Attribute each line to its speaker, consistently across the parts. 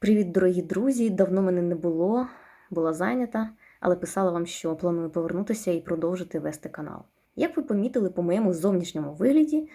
Speaker 1: Привіт, дорогі друзі! Давно мене не було, була зайнята, але писала вам, що планую повернутися і продовжити вести канал. Як ви помітили по моєму зовнішньому вигляді,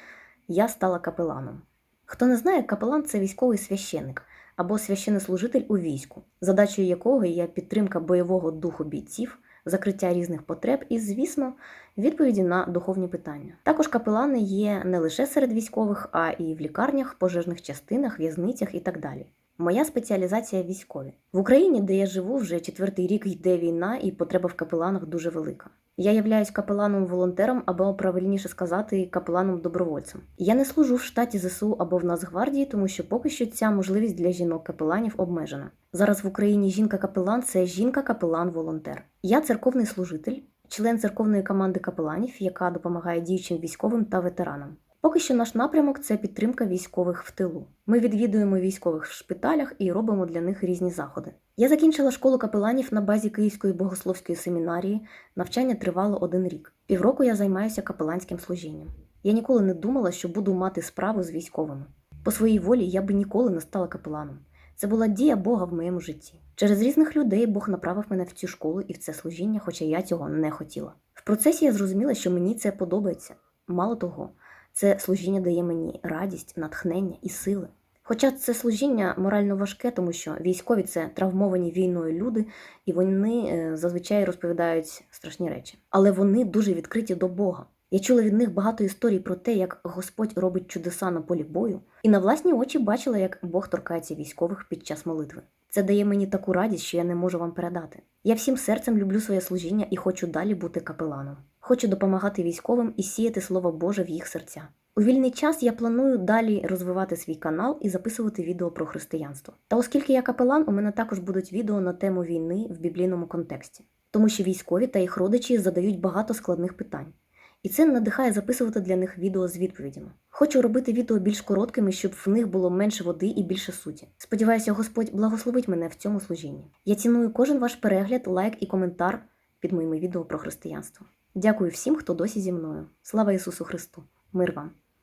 Speaker 1: я стала капеланом. Хто не знає, капелан це військовий священник або священнослужитель у війську, задачею якого є підтримка бойового духу бійців, закриття різних потреб і, звісно, відповіді на духовні питання. Також капелани є не лише серед військових, а і в лікарнях, пожежних частинах, в'язницях і так далі. Моя спеціалізація військові. В Україні, де я живу, вже четвертий рік йде війна, і потреба в капеланах дуже велика. Я являюсь капеланом-волонтером, або правильніше сказати, капеланом-добровольцем. Я не служу в штаті ЗСУ або в Нацгвардії, тому що поки що ця можливість для жінок-капеланів обмежена. Зараз в Україні жінка-капелан це жінка-капелан-волонтер. Я церковний служитель, член церковної команди капеланів, яка допомагає діючим військовим та ветеранам. Поки що наш напрямок це підтримка військових в тилу. Ми відвідуємо військових в шпиталях і робимо для них різні заходи. Я закінчила школу капеланів на базі Київської богословської семінарії. Навчання тривало один рік. Півроку я займаюся капеланським служінням. Я ніколи не думала, що буду мати справу з військовими. По своїй волі я би ніколи не стала капеланом. Це була дія Бога в моєму житті. Через різних людей Бог направив мене в цю школу і в це служіння, хоча я цього не хотіла. В процесі я зрозуміла, що мені це подобається. Мало того, це служіння дає мені радість, натхнення і сили. Хоча це служіння морально важке, тому що військові це травмовані війною люди, і вони е, зазвичай розповідають страшні речі. Але вони дуже відкриті до Бога. Я чула від них багато історій про те, як Господь робить чудеса на полі бою, і на власні очі бачила, як Бог торкається військових під час молитви. Це дає мені таку радість, що я не можу вам передати. Я всім серцем люблю своє служіння і хочу далі бути капеланом. Хочу допомагати військовим і сіяти слово Боже в їх серця. У вільний час я планую далі розвивати свій канал і записувати відео про християнство. Та оскільки я капелан, у мене також будуть відео на тему війни в біблійному контексті, тому що військові та їх родичі задають багато складних питань. І це надихає записувати для них відео з відповідями. Хочу робити відео більш короткими, щоб в них було менше води і більше суті. Сподіваюся, Господь благословить мене в цьому служінні. Я ціную кожен ваш перегляд, лайк і коментар під моїми відео про християнство. Дякую всім, хто досі зі мною. Слава Ісусу Христу! Мир вам!